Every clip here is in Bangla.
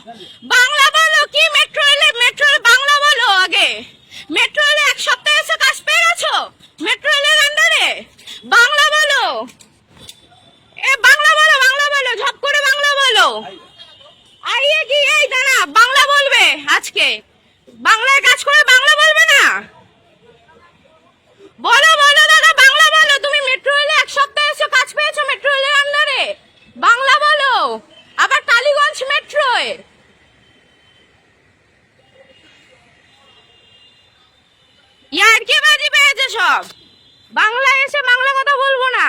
বলো বাংলা বলো কি মেট্রো এলে মেট্রো বাংলা বলো আগে মেট্রো এলে এক সপ্তাহ এসে কাজ পেয়ে গেছো মেট্রো এলের আন্ডারে বাংলা বলো এ বাংলা বলো বাংলা বলো ঝপ করে বাংলা বলো আইয়ে কি এই দাঁড়া বাংলা বলবে আজকে বাংলায় কাজ করে বাংলা বলবে না বলো বলো দাদা বাংলা বলো তুমি মেট্রো রেলে এক সপ্তাহ এসে কাজ পেয়েছ মেট্রো রেলের আন্ডারে বাংলা বলো আবার টালিগঞ্জ মেট্রোয় ইয়ার কি বাজি পেয়েছে সব? বাংলায় এসে বাংলা কথা বলব না।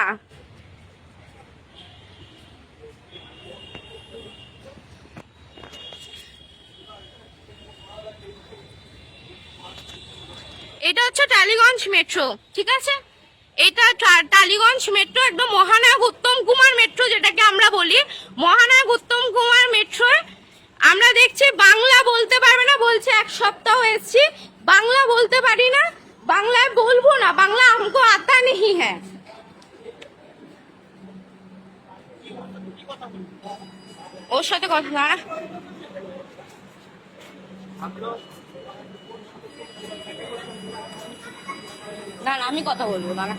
এটা হচ্ছে টালিগঞ্জ মেট্রো, ঠিক আছে? এটা টালিগঞ্জ মেট্রো একদম মহানায়ক উত্তম কুমার মেট্রো যেটাকে আমরা বলি। মহানায়ক উত্তম কুমার মেট্রোয় আমরা দেখছি বাংলা বলতে পারবে না, বলছে এক সপ্তাহ এসছি, বাংলা বলতে পারি না, বাংলায় বলব না, বাংলা আমকো আতা নেই হ্যাঁ। ওর সাথে কথা দাঁড়া না, আমি কথা বলব, দাঁড়া।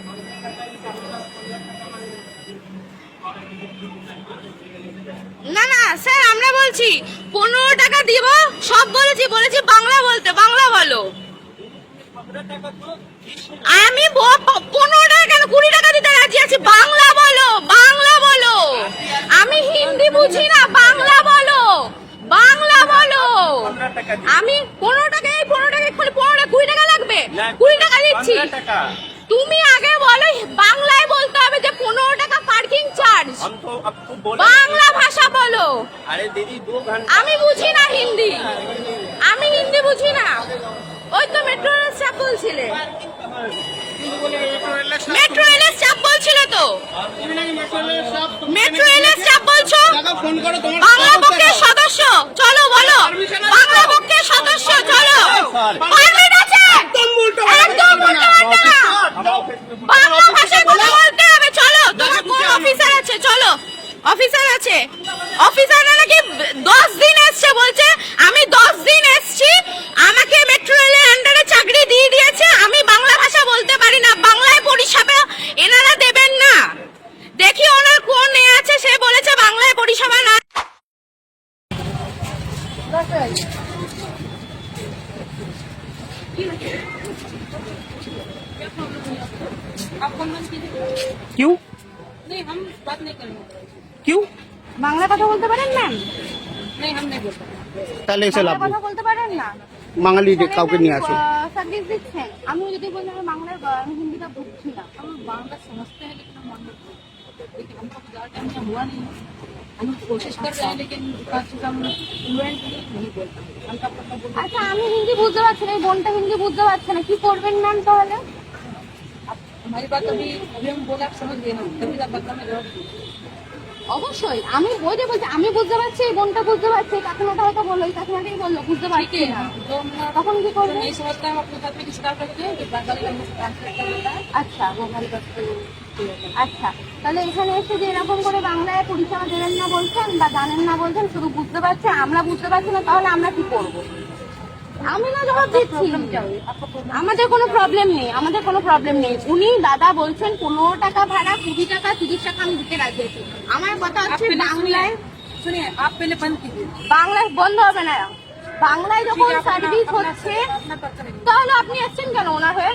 না না, স্যার, আমরা বলছি পনেরো টাকা দিব সব বলেছি বলেছি বাংলা বলতে বাংলা বলো। আমি পনেরো টাকা কেন? কুড়ি টাকা দিতে রাজি আছি বাংলা বলো বাংলা বলো। আমি হিন্দি বুঝি না বাংলা বলো বাংলা বলো। আমি পনেরো টাকা এই পনেরো টাকা পনেরো টাকা কুড়ি টাকা লাগবে। কুড়ি টাকা দিচ্ছি। তুমি আগে বলো বাংলায় বলতে হবে যে পনেরো টাকা পার্কিং চার্জ বাংলা ভাষা বলো। আমি বুঝি না হিন্দি। আমি হিন্দি বুঝি না। ওই তো মেট্রো বলছিলে মেট্রো বলছিলে তো। মেট্রো বলছো? বাংলা পক্ষের সদস্য। চলো বলো। বাংলা পক্ষের সদস্য চলো। क्यों नहीं हम बात नहीं करेंगे क्यों বাংলা কথা বলতে পারেন ম্যাম नहीं हम नहीं बोलते তাহলে এসে লাভ কথা বলতে পারেন না বাঙালি কাউকে নিয়ে আসে সার্ভিস দিচ্ছেন আমি যদি বলি আমি বাংলার আমি হিন্দিটা বুঝছি না हम बांग्ला समझते हैं लेकिन हम बांग्ला नहीं बोलते। लेकिन हमको तो ज़्यादा टाइम यहाँ हुआ नहीं है हम कोशिश कर रहे हैं लेकिन काफी चीज़ हम फ्लुएंट नहीं बोलते हल्का पल्का बोलते हैं। আচ্ছা আমি হিন্দি বুঝতে পারছি না এই বোনটা হিন্দি বুঝতে পারছে না কি করবেন ম্যাম তাহলে आप हमारी बात अभी अभी हम बोले आप समझ गए ना तभी आप बदला में जवाब दीजिए। অবশ্যই আমি বইটা বলছি আমি বুঝতে পারছি এই বোনটা বুঝতে পারছি কাকিমাটা হয়তো বলল এই কাকিমাটাই বলল বুঝতে পারছি না। তখন কি করব? এই সমস্ত আচ্ছা আচ্ছা তাহলে এখানে এসে যে এরকম করে বাংলায় পরিষেবা দেবেন না বলছেন বা জানেন না বলছেন শুধু বুঝতে পারছে আমরা বুঝতে পারছি না তাহলে আমরা কি করব? আমি না জবাব দিচ্ছি। আমাদের কোনো প্রবলেম নেই আমাদের কোনো প্রবলেম নেই। উনি দাদা বলছেন পনেরো টাকা ভাড়া কুড়ি টাকা তিরিশ টাকা আমি দিতে রাজি আছি। আমার কথা হচ্ছে বাংলায় বন্ধ বাংলায় বন্ধ হবে না। বাংলায় যখন সার্ভিস হচ্ছে তাহলে আপনি এসছেন কেন ওনার হয়ে?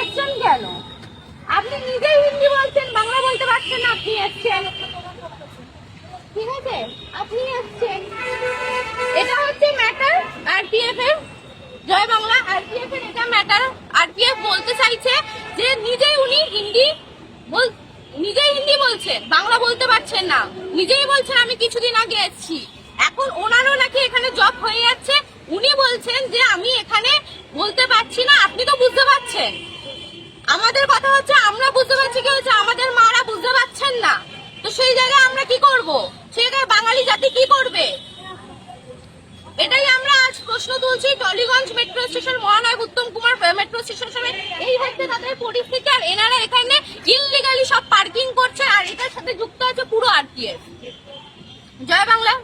এসছেন কেন? আপনি নিজেই হিন্দি বলছেন বাংলা বলতে পারছেন না আপনি এসছেন ঠিক আছে? আপনি এসছেন নিজেই বলছেন আমি কিছুদিন আগে এসেছি। এখন ওনারও নাকি এখানে জব হয়ে যাচ্ছে। উনি বলছেন যে আমি এখানে বলতে পারছি না, আপনি তো বুঝতে পারছেন। আমাদের কথা হচ্ছে আমরা বুঝতে পারছি কি হচ্ছে আমাদের মারা বুঝতে পারছেন না। তো সেই জায়গায় আমরা কি করব? সেই জায়গায় বাঙালি জাতি কি করবে? এটাই আমরা আজ প্রশ্ন তুলছি। টলিগঞ্জ মেট্রো স্টেশন মহানয় উত্তম কুমার মেট্রো স্টেশন এই হচ্ছে তাদের পরিস্থিতি। আর এনারা এখানে ইললিগালি সব পার্কিং করছে, আর এটার সাথে যুক্ত আছে পুরো জয় বাংলা